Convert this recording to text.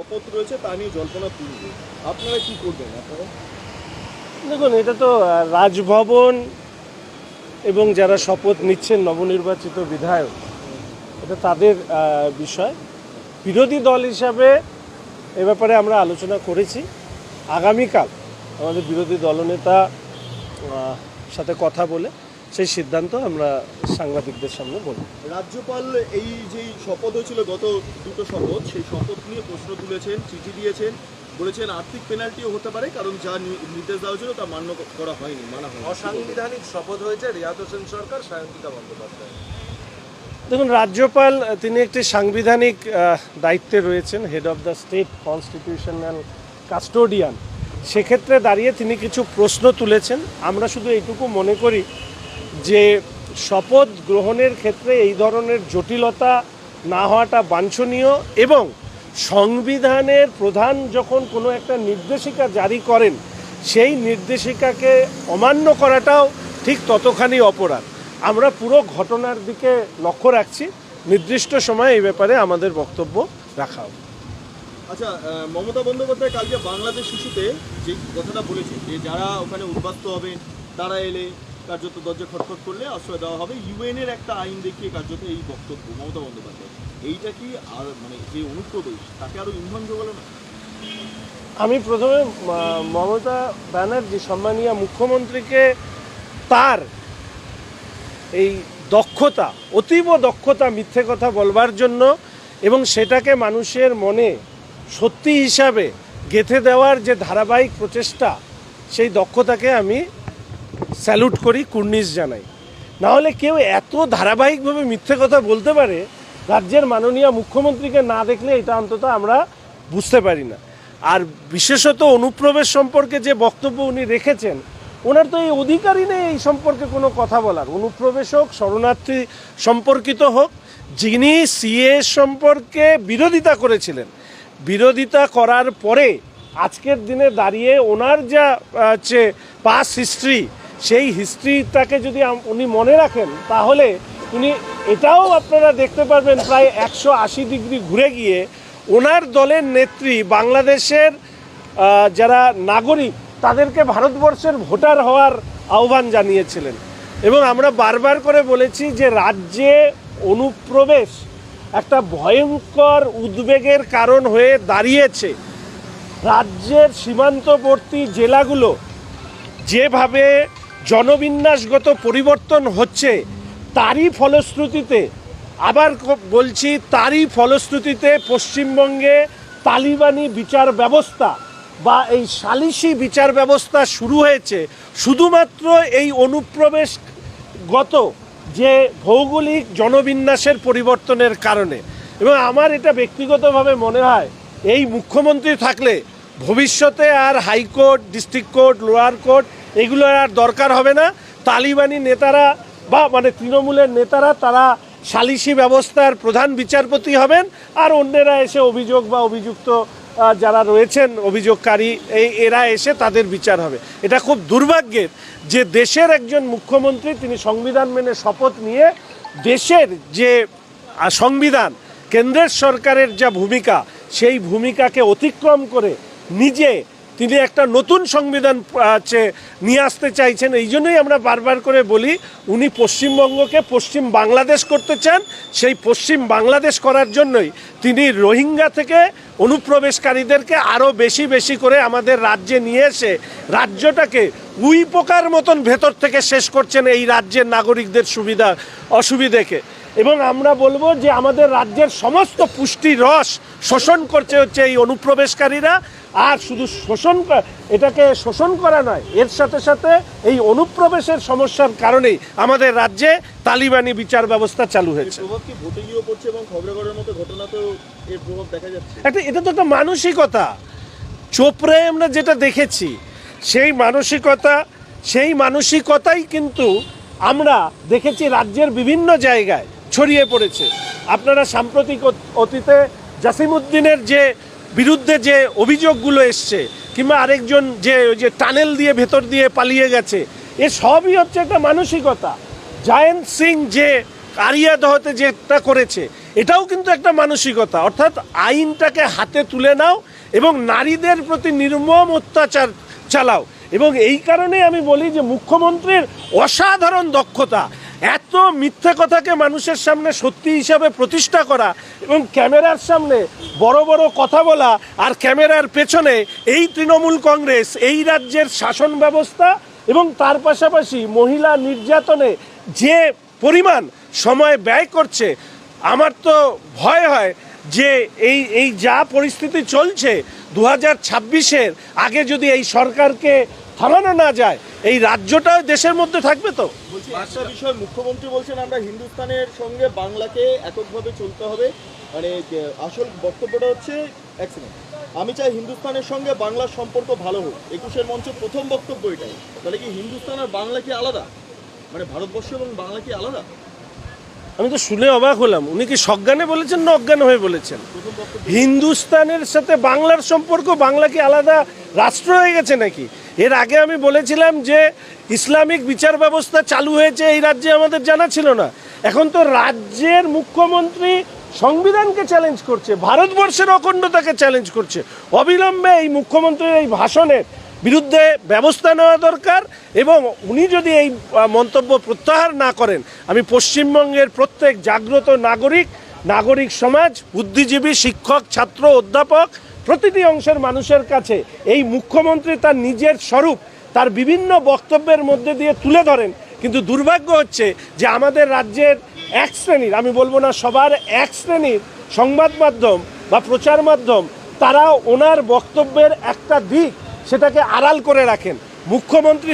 শপথ রয়েছে, তা নিয়ে জল্পনা তুলবে আপনারা কি করবেন আপনারা? দেখুন, এটা তো রাজভবন এবং যারা শপথ নিচ্ছেন নবনির্বাচিত বিধায়ক, এটা তাদের বিষয়। বিরোধী দল হিসাবে এ ব্যাপারে আমরা আলোচনা করেছি। আগামীকাল আমাদের বিরোধী দলনেতা সাথে কথা বলে সেই সিদ্ধান্ত আমরা সাংবাদিকদের সামনে বলি রাজ্যপাল এই যে শপথ হয়েছিল গত দুটো শপথ সেই শপথ নিয়ে প্রশ্ন তুলেছেন চিঠি দিয়েছেন বলেছেন আর্থিক পেনাল্টিও হতে পারে কারণ যা নির্দেশ দেওয়া হয়েছিল তা মান্য করা হয়নি মানা হয়নি। অসাংবিধানিক শপথ হয়েছে রিয়াদ হোসেন সরকার সায়ন্তিকা বন্দ্যোপাধ্যায়। দেখুন রাজ্যপাল তিনি একটি সাংবিধানিক দায়িত্বে রয়েছেন head of the state constitutional custodian সেক্ষেত্রে দাঁড়িয়ে তিনি কিছু প্রশ্ন তুলেছেন। আমরা শুধু এইটুকু মনে করি যে শপথ গ্রহণের ক্ষেত্রে এই ধরনের জটিলতা না হওয়াটা বাঞ্ছনীয় এবং সংবিধানের প্রধান যখন কোনো একটা নির্দেশিকা জারি করেন, সেই নির্দেশিকাকে অমান্য করাটাও ঠিক ততখানি অপরাধ। আমরা পুরো ঘটনার দিকে লক্ষ্য রাখছি। নির্দিষ্ট সময়ে এই ব্যাপারে আমাদের বক্তব্য রাখা হবে আচ্ছা মমতা বন্দ্যোপাধ্যায় কালকে বাংলাদেশ শিশুতে যে কথাটা বলেছেন যে যারা ওখানে উদ্বাস্ত হবেন, তারা এলে কার্যত দরজা খটখট করলে আশ্রয় দেওয়া হবে। ইউএন এর একটা আইন দেখিয়ে কার্যত এই বক্তব্য মমতা বন্দ্যোপাধ্যায় এইটা কি আর মানে যে অনুপ্রবেশ, তাকে আরও ইন্ধন যোগালো না? আমি প্রথমে মমতা ব্যানার্জি, সম্মানীয় মুখ্যমন্ত্রীকে তার এই দক্ষতা, অতীব দক্ষতা মিথ্যে কথা বলবার জন্য এবং সেটাকে মানুষের মনে সত্যি হিসাবে গেঁথে দেওয়ার যে ধারাবাহিক প্রচেষ্টা, সেই দক্ষতাকে আমি স্যালুট করি, কুর্নিশ জানাই। না হলে কেউ এত ধারাবাহিকভাবে মিথ্যে কথা বলতে পারে, রাজ্যের মাননীয় মুখ্যমন্ত্রীকে না দেখলে এটা অন্তত আমরা বুঝতে পারি না। আর বিশেষত অনুপ্রবেশ সম্পর্কে যে বক্তব্য উনি রেখেছেন, ওনার তো এই অধিকারই নেই এই সম্পর্কে কোনো কথা বলার। অনুপ্রবেশ হোক, শরণার্থী সম্পর্কিত হোক, যিনি সিএ সম্পর্কে বিরোধিতা করেছিলেন, বিরোধিতা করার পরে আজকের দিনে দাঁড়িয়ে ওনার যা হচ্ছে পাস হিস্ট্রি সেই হিস্ট্রিটাকে যদি উনি মনে রাখেন, তাহলে উনি এটাও আপনারা দেখতে পারবেন প্রায় একশো আশি ডিগ্রি ঘুরে গিয়ে ওনার দলের নেত্রী বাংলাদেশের যারা নাগরিক, তাদেরকে ভারতবর্ষের ভোটার হওয়ার আহ্বান জানিয়েছিলেন। এবং আমরা বারবার করে বলেছি যে রাজ্যে অনুপ্রবেশ একটা ভয়ঙ্কর উদ্বেগের কারণ হয়ে দাঁড়িয়েছে। রাজ্যের সীমান্তবর্তী জেলাগুলো যেভাবে জনবিন্যাসগত পরিবর্তন হচ্ছে, তারই ফলশ্রুতিতে, আবার বলছি তারই ফলশ্রুতিতে পশ্চিমবঙ্গে তালিবানি বিচার ব্যবস্থা বা এই সালিসি বিচার ব্যবস্থা শুরু হয়েছে। শুধুমাত্র এই অনুপ্রবেশগত যে ভৌগোলিক জনবিন্যাসের পরিবর্তনের কারণে। এবং আমার এটা ব্যক্তিগতভাবে মনে হয়, এই মুখ্যমন্ত্রী থাকলে ভবিষ্যতে আর high court, district court, lower court এগুলোর আর দরকার হবে না। তালিবানি নেতারা বা মানে তৃণমূলের নেতারা তারা সালিসি ব্যবস্থার প্রধান বিচারপতি হবেন আর অন্যেরা এসে অভিযোগ বা অভিযুক্ত যারা রয়েছেন অভিযোগকারী, এই এরা এসে তাদের বিচার হবে। এটা খুব দুর্ভাগ্যের যে দেশের একজন মুখ্যমন্ত্রী তিনি সংবিধান মেনে শপথ নিয়ে দেশের যে সংবিধান, কেন্দ্রের সরকারের যা ভূমিকা, সেই ভূমিকাকে অতিক্রম করে নিজে তিনি একটা নতুন সংবিধান হচ্ছে নিয়ে আসতে চাইছেন। এই জন্যই আমরা বারবার করে বলি, উনি পশ্চিমবঙ্গকে পশ্চিম বাংলাদেশ করতে চান। সেই পশ্চিম বাংলাদেশ করার জন্যই তিনি রোহিঙ্গা থেকে অনুপ্রবেশকারীদেরকে আরও বেশি বেশি করে আমাদের রাজ্যে নিয়ে এসে রাজ্যটাকে উই পোকার মতন ভেতর থেকে শেষ করছেন এই রাজ্যের নাগরিকদের সুবিধা, অসুবিধেকে। এবং আমরা বলব যে আমাদের রাজ্যের সমস্ত পুষ্টি রস শোষণ করছে হচ্ছে এই অনুপ্রবেশকারীরা। আর শুধু শোষণ এটাকে শোষণ করা নয় এর সাথে সাথে এই অনুপ্রবেশের সমস্যার কারণেই আমাদের রাজ্যে তালিবানি বিচার ব্যবস্থা চালু হয়েছে। এটা তো একটা মানসিকতা। চোপড়ায় আমরা যেটা দেখেছি সেই মানসিকতা সেই মানসিকতাই কিন্তু আমরা দেখেছি রাজ্যের বিভিন্ন জায়গায় ছড়িয়ে পড়েছে। আপনারা সাম্প্রতিক অত- অতীতে জাসিমুদ্দিনের যে বিরুদ্ধে যে অভিযোগগুলো এসছে, কিংবা আরেকজন যে ওই যে টানেল দিয়ে ভেতর দিয়ে পালিয়ে গেছে, এ সবই হচ্ছে একটা মানসিকতা। জায়েন্ট সিং যে আরিয়াদহতে যেটা করেছে, এটাও কিন্তু একটা মানসিকতা। অর্থাৎ আইনটাকে হাতে তুলে নাও এবং নারীদের প্রতি নির্মম অত্যাচার চালাও। এবং এই কারণে আমি বলি যে মুখ্যমন্ত্রীর অসাধারণ দক্ষতা এত মিথ্যে কথাকে মানুষের সামনে সত্যি হিসাবে প্রতিষ্ঠা করা এবং ক্যামেরার সামনে বড় বড় কথা বলা আর ক্যামেরার পেছনে এই তৃণমূল কংগ্রেস, এই রাজ্যের শাসন ব্যবস্থা এবং তার পাশাপাশি মহিলা নির্যাতনে যে পরিমাণ সময় ব্যয় করছে, আমার তো ভয় হয় যে এই এই যা পরিস্থিতি চলছে দু হাজার ছাব্বিশের, আগে যদি এই সরকারকে থামানো না যায়, এই রাজ্যটা দেশের মধ্যে থাকবে তো? বিষয় মুখ্যমন্ত্রী বলছেন, আমরা হিন্দুস্তানের সঙ্গে বাংলাকে এককভাবে চলতে হবে। মানে আসল বক্তব্যটা হচ্ছে আমি চাই হিন্দুস্তানের সঙ্গে বাংলার সম্পর্ক ভালো হোক। একুশের মঞ্চে প্রথম বক্তব্য এটাই। তাহলে কি হিন্দুস্তান আর বাংলা কি আলাদা? মানে ভারতবর্ষ এবং বাংলা কি আলাদা? আমি তো শুনে অবাক হলাম। উনি কি সজ্ঞানে বলেছেন না অজ্ঞান হয়ে বলেছেন? হিন্দুস্তানের সাথে বাংলার সম্পর্ক, বাংলা কি আলাদা রাষ্ট্র হয়ে গেছে নাকি? এর আগে আমি বলেছিলাম যে ইসলামিক বিচার ব্যবস্থা চালু হয়েছে এই রাজ্যে আমাদের জানা ছিল না। এখন তো রাজ্যের মুখ্যমন্ত্রী সংবিধানকে চ্যালেঞ্জ করছে, ভারতবর্ষের অখণ্ডতাকে চ্যালেঞ্জ করছে। অবিলম্বে এই মুখ্যমন্ত্রীর এই ভাষণের বিরুদ্ধে ব্যবস্থা নেওয়া দরকার এবং উনি যদি এই মন্তব্য প্রত্যাহার না করেন, আমি পশ্চিমবঙ্গের প্রত্যেক জাগ্রত নাগরিক নাগরিক সমাজ, বুদ্ধিজীবী, শিক্ষক, ছাত্র, অধ্যাপক, প্রতিটি অংশের মানুষের কাছে এই মুখ্যমন্ত্রী তার নিজের স্বরূপ, তার বিভিন্ন বক্তব্যের মধ্যে দিয়ে তুলে ধরেন। কিন্তু দুর্ভাগ্য হচ্ছে যে আমাদের রাজ্যের এক শ্রেণির, আমি বলব না সবার এক শ্রেণির সংবাদ মাধ্যম বা প্রচার মাধ্যম, তারা ওনার বক্তব্যের একটা দিক সেটাকে আড়াল করে রাখেন। মুখ্যমন্ত্রী